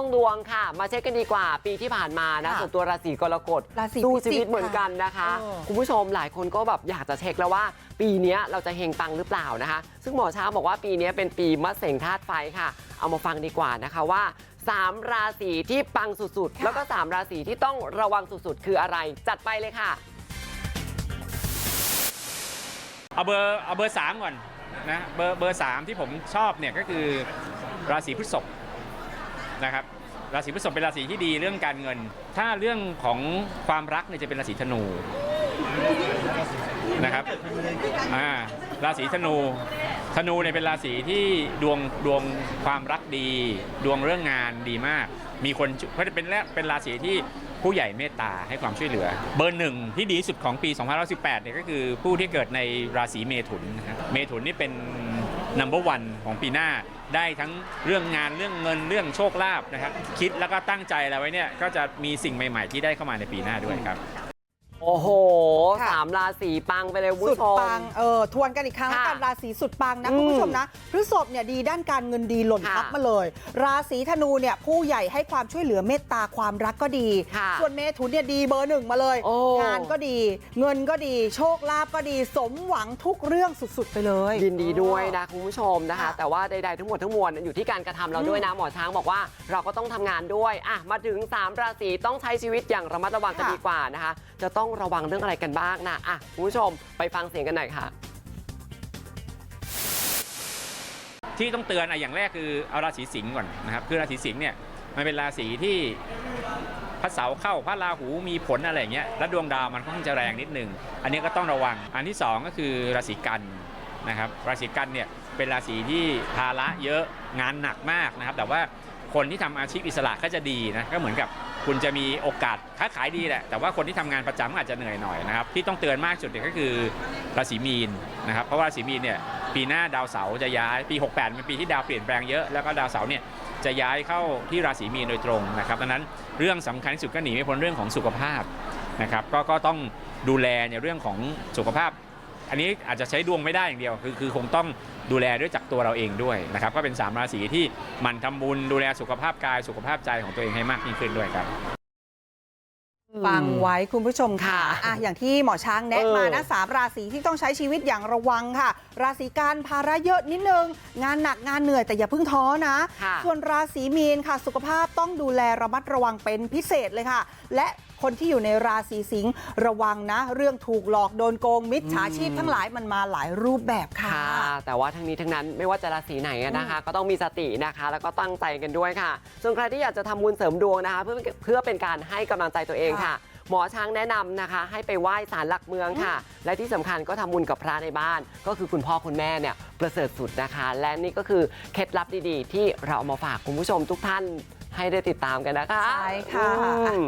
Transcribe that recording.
รื่องดวงค่ะ มาเช็คกันดีกว่า ปีที่ผ่านมานะค่ะส่วนตัวราศีกรกฎราศีสู้พิจิชีกวิตเหมือนกันนะคะเออคุณผู้ชมหลายคนก็แบบอยากจะเช็คแล้วว่า ปีเนี้ยเราจะเฮงปังหรือเปล่านะคะ ซึ่งหมอช้างบอกว่าปีเนี้ยเป็นปีมะเสงธาตุไฟค่ะ เอามาฟังดีกว่านะคะว่า3 ราศีที่ปังสุดๆ แล้วก็ 3 ราศีที่ต้องระวังสุดๆ คืออะไร จัดไปเลยค่ะ เอาเบอร์เอาเบอร์สามก่อนนะเบอร์เบอร์สามที่ผมชอบเนี่ยก็คือราศีพฤษภ นะครับราศีพฤษภเป็นราศีที่ดีเรื่องการเงิน ถ้าเรื่องของความรักเนี่ยจะเป็นราศีธนูนะครับอ่าราศีธนู ธนูเนี่ยเป็นราศีที่ดวงดวงความรักดี ดวงเรื่องงานดีมาก มีคนเพราะเป็นแรเป็นราศีที่ผู้ใหญ่เมตตาให้ความช่วยเหลือ เบอร์หนึ่งที่ดีที่สุดของปี 2018เนี่ยก็คือผู้ที่เกิดในราศีเมถุนนะครับเมถุนนี่เป็น number one ของปีหน้า ได้ทั้งเรื่องงานเรื่องเงินเรื่องโชคลาภนะครับคิดแล้วก็ตั้งใจอะไรไว้เนี่ยก็จะมีสิ่งใหม่ ๆ ที่ได้เข้ามาในปีหน้าด้วยครับ โอ้โหค่ะสามราศีปังไปเลยคุณสุดผู้ชม ปัง เออ ทวนกันอีกครั้งแล้วกันค่ะราศีสุดปังนะอืมคุณผู้ชมนะพฤษภเนี่ยดีด้านการเงินดีหล่นค่ะทับมาเลย ราศีธนูเนี่ยผู้ใหญ่ให้ความช่วยเหลือเมตตาความรักก็ดี ค่ะส่วนเมถุนเนี่ยดีเบอร์หนึ่งมาเลย โอ้ งานก็ดี เงินก็ดี โชคลาภก็ดี สมหวังทุกเรื่องสุดๆ ไปเลย ยินดีด้วยนะคุณผู้ชมนะคะ ค่ะแต่ว่าใดๆทั้งหมดทั้งมวลอยู่ที่การกระทำเราด้วยนะหมอช้างบอกว่าเราก็ต้องทำงานด้วยอะมาถึง 3 ราศีต้องใช้ชีวิตอย่างระมัดระวังกันค่ะ ดีกว่านะคะ จะต้องระวังเรื่องอะไรกันบ้างนะอะคุณผู้ชมไปฟังเสียงกันหน่อยค่ะที่ต้องเตือนอะอย่างแรกคือเอาราศีสิงห์ก่อนนะครับคือราศีสิงห์เนี่ยมันเป็นราศีที่พระเสาเข้าพระราหูมีผลอะไรอย่างเงี้ยแล้วดวงดาวมันค่อนข้างจะแรงนิดนึง อันนี้ก็ต้องระวัง อันที่สองก็คือราศีกันนะครับราศีกันเนี่ยเป็นราศีที่ภาระเยอะงานหนักมากนะครับแต่ว่าคนที่ทำอาชีพอิสระก็จะดีนะก็เหมือนกับ คุณจะมีโอกาสค้าขายดีแหละ แต่ว่าคนที่ทำงานประจำก็อาจจะเหนื่อยหน่อยนะครับ ที่ต้องเตือนมากสุดเนี่ยก็คือราศีมีนนะครับ เพราะว่าราศีมีนเนี่ยปีหน้าดาวเสาร์จะย้ายปี 68เป็นปีที่ดาวเปลี่ยนแปลงเยอะ แล้วก็ดาวเสาร์เนี่ยจะย้ายเข้าที่ราศีมีนโดยตรงนะครับดังนั้นเรื่องสำคัญที่สุดก็หนีไม่พ้นเรื่องของสุขภาพนะครับ ก็ก็ต้องดูแลในเรื่องของสุขภาพ อันนี้อาจจะใช้ดวงไม่ได้อย่างเดียว คือคือคงต้องดูแลด้วยจากตัวเราเองด้วยนะครับก็เป็น3ราศีที่หมันทำบุญดูแลสุขภาพกายสุขภาพใจของตัวเองให้มากยิ่งขึ้นด้วยครับ ฟังไว้คุณผู้ชมค่ะค่ะอะ อย่างที่หมอช้างแนะเออมานะสามราศีที่ต้องใช้ชีวิตอย่างระวังค่ะ ราศีการภาระเยอะนิดนึง งานหนักงานเหนื่อยแต่อย่าเพิ่งท้อนะค่ะส่วนราศีมีนค่ะ สุขภาพต้องดูแลระมัดระวังเป็นพิเศษเลยค่ะ และคนที่อยู่ในราศีสิงห์ระวังนะ เรื่องถูกหลอกโดนโกงมิจฉาชีพทั้งหลายมันมาหลายรูปแบบค่ะค่ะแต่ว่าทั้งนี้ทั้งนั้นไม่ว่าจะราศีไหนอะนะคะ ก็ต้องมีสตินะคะ แล้วก็ตั้งใจกันด้วยค่ะ ส่วนใครที่อยากจะทำบุญเสริมดวงนะคะ เพื่อเพื่อเป็นการให้กำลังใจตัวเองค่ะ หมอช้างแนะนำนะคะ ให้ไปไหว้ศาลหลักเมืองค่ะ และที่สำคัญก็ทำบุญกับพระในบ้าน ก็คือคุณพ่อคุณแม่เนี่ยประเสริฐสุดนะคะ และนี่ก็คือเคล็ดลับดีๆ ที่เราเอามาฝากคุณผู้ชมทุกท่านให้ได้ติดตามกันนะคะใช่ค่ะอืม